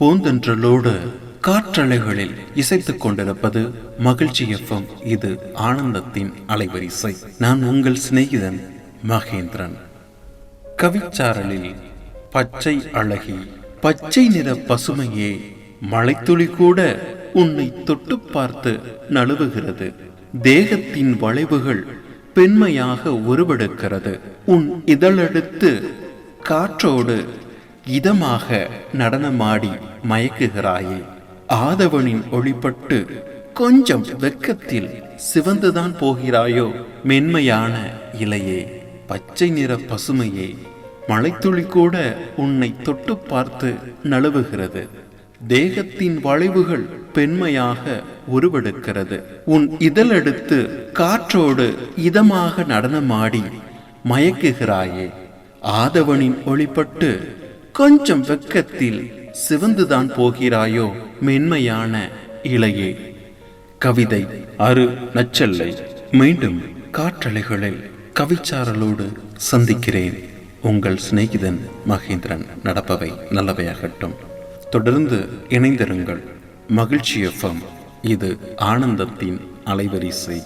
பூந்தென்றலோடு காற்றலைகளில் இசைத்துக் கொண்டிருப்பது மகிழ்ச்சி எஃப்எம் இது ஆனந்தத்தின் அலைவரிசை. நான் உங்கள் சிநேகிதன் மகேந்திரன். கவிச்சாரலில் பச்சை அழகி பச்சை நிற பசுமையே மழைத்துளி கூட உன்னை தொட்டு பார்த்து நழுவுகிறது. தேகத்தின் வளைவுகள் பெண்மையாக உருவெடுக்கிறது. உன் இதழெடுத்து காற்றோடு இதமாக நடனமாடி மயக்குகிறாயே. ஆதவனின் ஒளிப்பட்டு கொஞ்சம் வெக்கத்தில் சிவந்துதான் போகிறாயோ மென்மையான இலையே. பச்சை நிற பசுமையே மழைத்துளி கூட உன்னை தொட்டு பார்த்து நழுவுகிறது. தேகத்தின் வளைவுகள் பெண்மையாக உருவெடுக்கிறது. உன் இதழெடுத்து காற்றோடு இதமாக நடனமாடி மயக்குகிறாயே. ஆதவனின் ஒளிப்பட்டு கொஞ்சம் வெக்கத்தில் சிவந்துதான் போகிறாயோ மென்மையான இலையே. கவிதை அரு நச்சல்லை. மீண்டும் காற்றலைகளை கவிச்சாரலோடு சந்திக்கிறேன். உங்கள் சிநேகிதன் மகேந்திரன். நடப்பவை நல்லவையாகட்டும். தொடர்ந்து இணைந்திருங்கள். மகிழ்ச்சி எஃப்எம். இது ஆனந்தத்தின் அலைவரிசை.